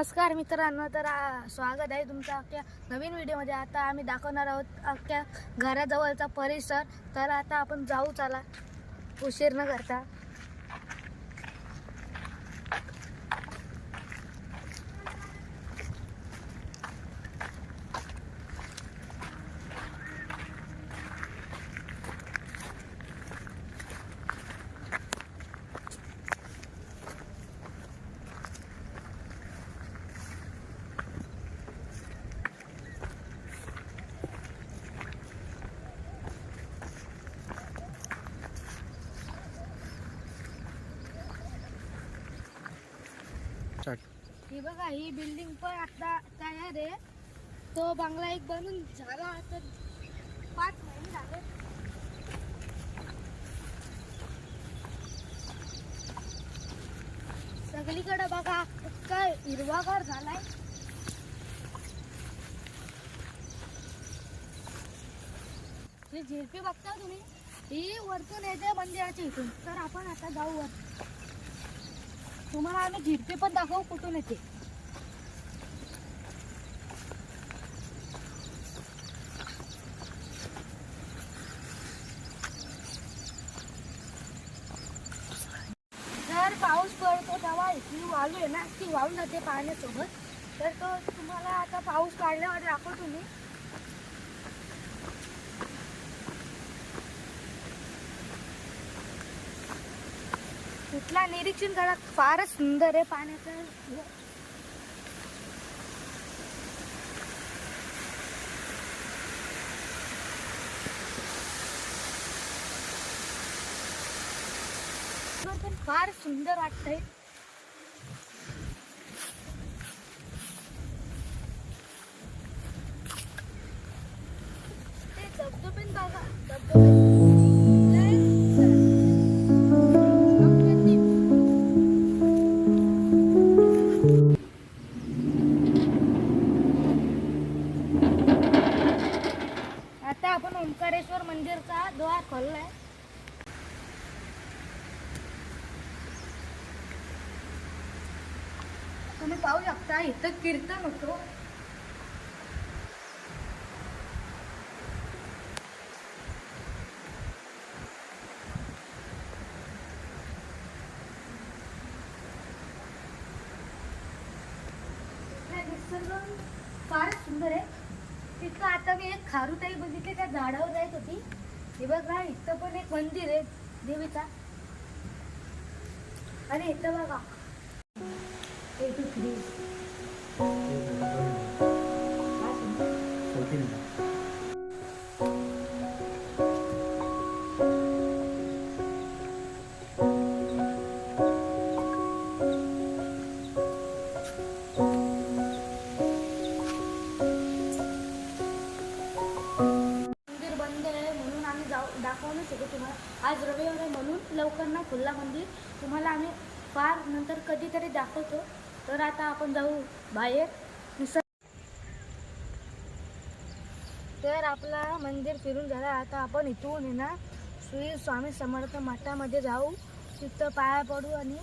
नमस्कार मित्रांनो तर स्वागत आहे तुमचं अख्ख्या नवीन व्हिडिओमध्ये. आता आम्ही दाखवणार आहोत अख्ख्या घराजवळचा परिसर. तर आता आपण जाऊ चला उशीर न करता. ही बघा ही बिल्डिंग पण आता तयार आहे. तो बंगला एक बनून झाला तर पाच महिने झाले. सगळीकडे बघा काय हिरवागार झालाय. ही झिरपी बघता तुम्ही? ही वरतून येते मंदिराच्या इथून. तर आपण आता जाऊ वर तुम्हाला आम्ही झिरपी पण दाखवू कुठून येते? जर पाऊस पडतो तेव्हा ही वाळू आहे ना ती वाळू नसते पाण्यासोबत. तर तो तुम्हाला आता पाऊस काढल्यावर दाखवतो मी. इथला निरीक्षण करा. फारच सुंदर आहे पाण्याचं. पण फार सुंदर वाटतंय. ओंकारेश्वर मंदिरचा द्वार खोललाय. तुम्ही पाहू शकता इथं कीर्तन होतो. निसर्ग फारच सुंदर आहे. मी एक खारुताई बघितली त्या झाडावर जायत होती. हे बघा इथं पण एक मंदिर आहे देवीचा. आणि इथं बघा. ए दाखवू तुम्हाला आज रविवार आहे म्हणून लवकर ना खुल्ला मंदिर. तुम्हाला आम्ही फार नंतर कधीतरी दाखवतो. तर आता आपण जाऊ बाहेर. निसर्ग तर आपला मंदिर फिरून झाला. आता आपण इथून आहे ना श्री स्वामी समर्थ मठामध्ये जाऊ. तिथं पाया पडू आणि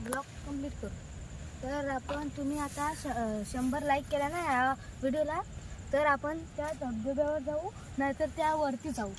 ब्लॉग कंप्लीट करू. तर आपण तुम्ही आता श शंभर लाईक केला ना या व्हिडिओला तर आपण त्या धबधब्यावर जाऊ. नाहीतर त्यावरती जाऊ.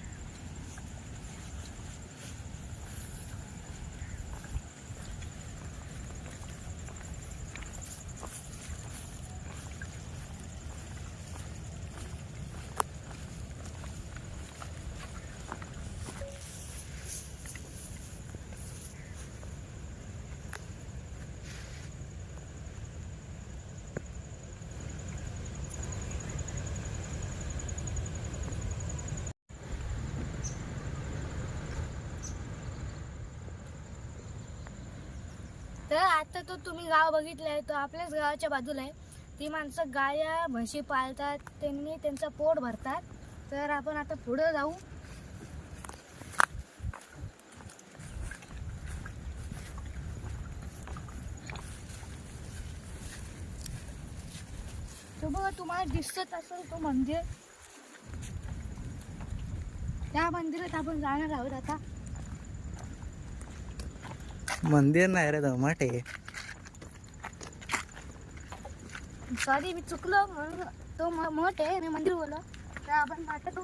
तर आता तो तुम्ही गाव बघितलं आहे तो आपल्याच गावाच्या बाजूला आहे ती माणसं गाया म्हशी पाळतात त्यांनी त्यांचं पोट भरतात. तर आपण आता पुढं जाऊ. बघा तुम्हाला दिसत असेल तो मंदिर. त्या मंदिरात आपण जाणार आहोत आता. मंदिर नाही रे धमाट आहे सॉरी मी चुकलो. म्हणून तो मठ आहे मंदिर बोललो. तर आपण नाटक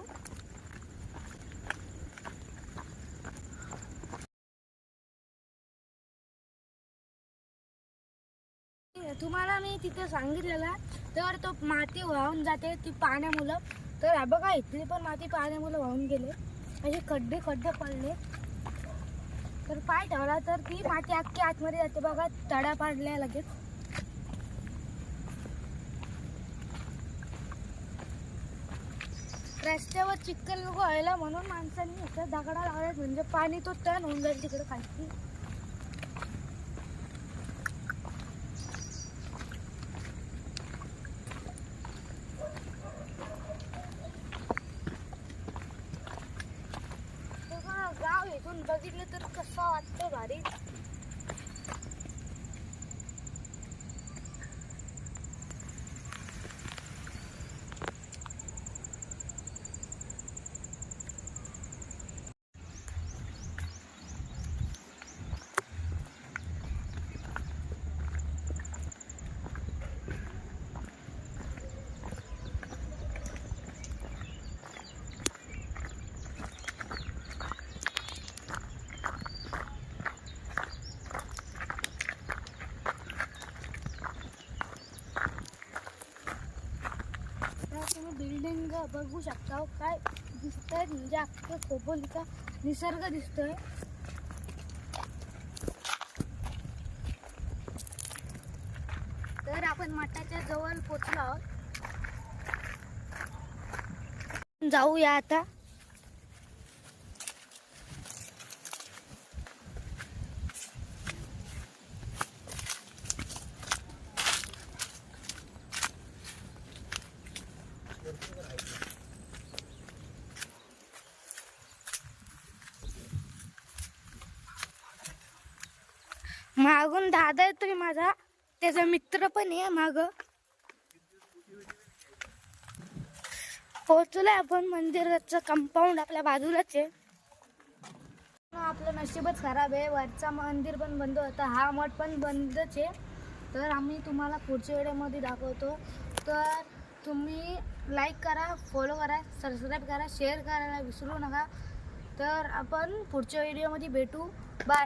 तुम्हाला मी तिथे सांगितलेला तर तो माती वाहून जाते ती पाण्यामुळं. तर बघा इथली पण माती पाण्यामुळं वाहून गेले. असे खड्डे खड्डे पडले. तर पाय ठेवला तर ती माती अख्खी आतमध्ये जाते बघा तडा पाडल्या लगेच. रस्त्यावर चिखल व्हायला म्हणून माणसांनी दगडा लावल्यात म्हणजे पाणी तो टर्न होऊन जाईल तिकडे खाली तेव्हा गाव इथून बघितलं तर कसं वाटतं भारी तर तुम्ही बिल्डिंग बघू शकता. काय दिसतंय? म्हणजे अख्खं खोपोलीचा निसर्ग दिसतोय. तर आपण मठाच्या जवळ पोचलो आहोत. जाऊया आता. दादा येतोय माझा त्याचा मित्र पण आहे माग. पोहोचलोय आपण मंदिराचं कंपाऊंड आपल्या बाजूलाच आहे. आपलं नशीबच खराब आहे वरचा मंदिर पण बंद होता हा मठ पण बंदच आहे. तर आम्ही तुम्हाला पुढच्या व्हिडिओमध्ये दाखवतो. तर तुम्ही लाईक करा फॉलो करा सबस्क्राईब करा शेअर करायला विसरू नका. तर आपण पुढच्या व्हिडिओमध्ये भेटू. बाय